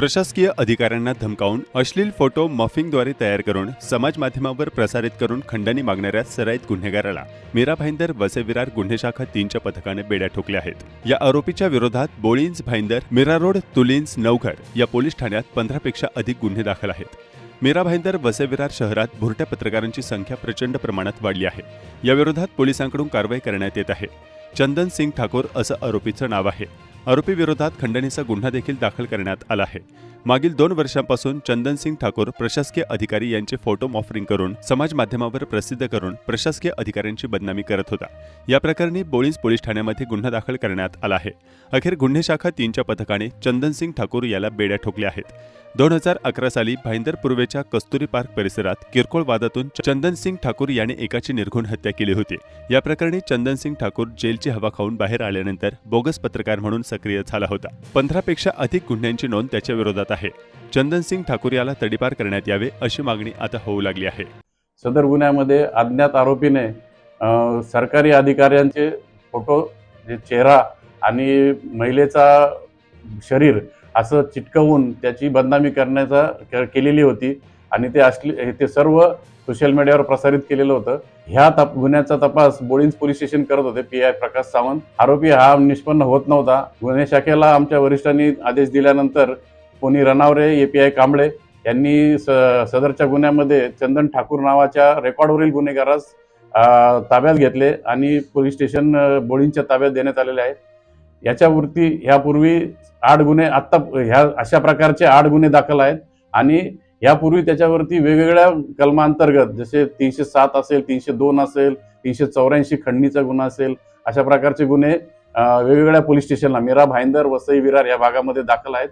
प्रशासकीय अधिकाऱ्यांना धमकावून अश्लील फोटो मफिंगद्वारे तयार करून समाज माध्यमावर प्रसारित करून खंडणी मागणाऱ्या सराईत गुन्हेगाराला मीरा भाईंदर वसे विरार गुन्हे शाखा तीनच्या पथकाने बेड्या ठोकल्या आहेत. या आरोपीच्या विरोधात बोळींज भाईंदर मीरा रोड तुलिन्स नवघर या पोलीस ठाण्यात पंधरापेक्षा अधिक गुन्हे दाखल आहेत. मीरा भाईंदर वसे विरार शहरात भुरट्या पत्रकारांची संख्या प्रचंड प्रमाणात वाढली आहे. या विरोधात पोलिसांकडून कारवाई करण्यात येत आहे. चंदन सिंग ठाकूर असं आरोपीचं नाव आहे. आरोपी विरोधात खंडणीचा गुन्हा देखील दाखल करण्यात आला आहे. मागील दोन वर्षांपासून चंदन सिंग ठाकूर प्रशासकीय अधिकारी यांचे फोटो मॉफरिंग करून समाज माध्यमावर प्रसिद्ध करून प्रशासकीय अधिकाऱ्यांची बदनामी करत होता. या प्रकरणी बोळीज पोलीस ठाण्यामध्ये गुन्हा दाखल करण्यात आला आहे. अखेर गुन्हे शाखा तीनच्या पथकाने चंदन सिंग ठाकूर याला बेड्या ठोकल्या आहेत. दोन हजार अकरा साली भाईंदर पूर्वेच्या कस्तुरी पार्क परिसरात किरकोळ वादातून चंदन सिंग ठाकूर याने एकाची निर्घुण हत्या केली होती. या प्रकरणी चंदन सिंग ठाकूर जेलची हवा खाऊन बाहेर आल्यानंतर बोगस पत्रकार म्हणून सक्रिय झाला होता. पंधरापेक्षा अधिक गुन्ह्यांची नोंद त्याच्या विरोधात आहे. चंदन सिंग ठाकूर याला तडीपार करण्यात यावे अशी मागणी आता होऊ लागली आहे. सदर गुन्ह्यामध्ये अज्ञात आरोपीने सरकारी अधिकाऱ्यांचे फोटो चेहरा आणि महिलेचा शरीर असं चिटकवून त्याची बदनामी करण्याचा केलेली होती. आणि ते असले हे ते सर्व सोशल मीडियावर प्रसारित केलेलं होतं. ह्या तप गुन्ह्याचा तपास बोळींज पोलीस स्टेशन करत होते पी आय प्रकाश सावंत. आरोपी हा निष्पन्न होत नव्हता. गुन्हे शाखेला आमच्या वरिष्ठांनी आदेश दिल्यानंतर कोणी Ranaware A P I Kamble यांनी स सदरच्या गुन्ह्यामध्ये चंदन ठाकूर नावाच्या रेकॉर्डवरील गुन्हेगारास ताब्यात घेतले आणि पोलीस स्टेशन बोळींच्या ताब्यात देण्यात आलेले आहे. याच्यावरती ह्यापूर्वी आठ गुन्हे आत्ता ह्या अशा प्रकारचे आठ गुन्हे दाखल आहेत. आणि यापूर्वी त्याच्यावरती वेगवेगळ्या कलमांतर्गत जसे तीनशे सात असेल तीनशे दोन असेल तीनशे चौऱ्याऐंशी खंडणीचा गुन्हा असेल अशा प्रकारचे गुन्हे वेगवेगळ्या पोलीस स्टेशनला मीरा भाईंदर वसई विरार या भागामध्ये दाखल आहेत.